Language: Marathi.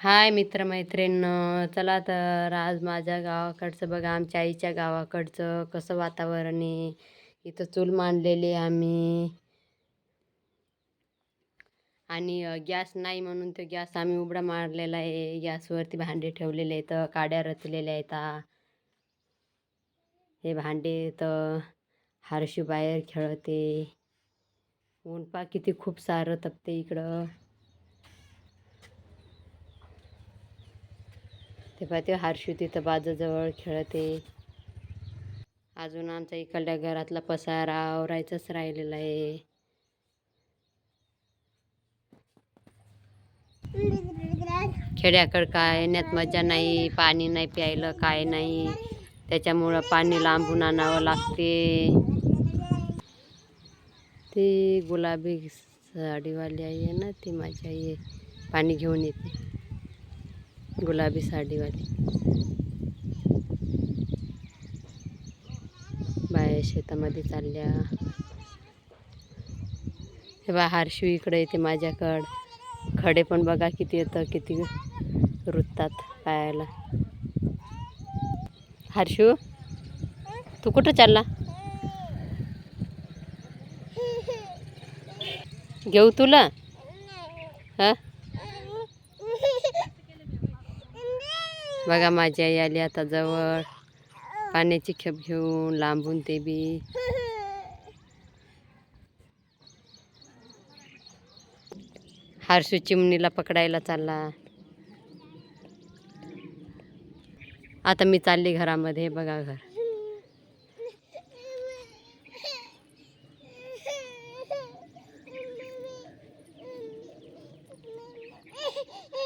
हाय मित्रमैत्रिणींनो चला तर आज माझ्या गावाकडचं बघा आमच्या आईच्या गावाकडचं कसं वातावरण आहे. इथं चूल मांडलेली आम्ही. आणि गॅस नाही म्हणून तो गॅस आम्ही उबडा मारलेला आहे. गॅसवरती भांडे ठेवलेले आहेत काड्या रचलेल्या आहेत. हे भांडे तर हारशी बाहेर खेळते. ऊन पा किती खूप सारं तपते इकडं. ते पहा ते हर्षू तिथं बाजूजवळ खेळते. अजून आमचा इकडल्या घरातला पसारा आवरायचाच राहिलेला आहे. खेड्याकडं काय येण्यात मजा नाही पाणी नाही प्यायलं काय नाही. त्याच्यामुळं पाणी लांबून आणावं लागते. ती गुलाबी साडीवाली आई आहे ना ती माझी आई पाणी घेऊन येते. गुलाबी साडीवाली. बाया शेतामध्ये चालल्या. हे बा हारशू इकडे येते माझ्याकडं. खडे पण बघा किती येतं किती रुततात पायाला हर्षू तू कुठं चालला? घेऊ तुला? हा? बघा माझी आई आली आता जवळ. पाण्याची खेप घेऊन लांबून ते बी. हारसू चिमणीला पकडायला चालला. आता मी चालली घरामध्ये बघा घर.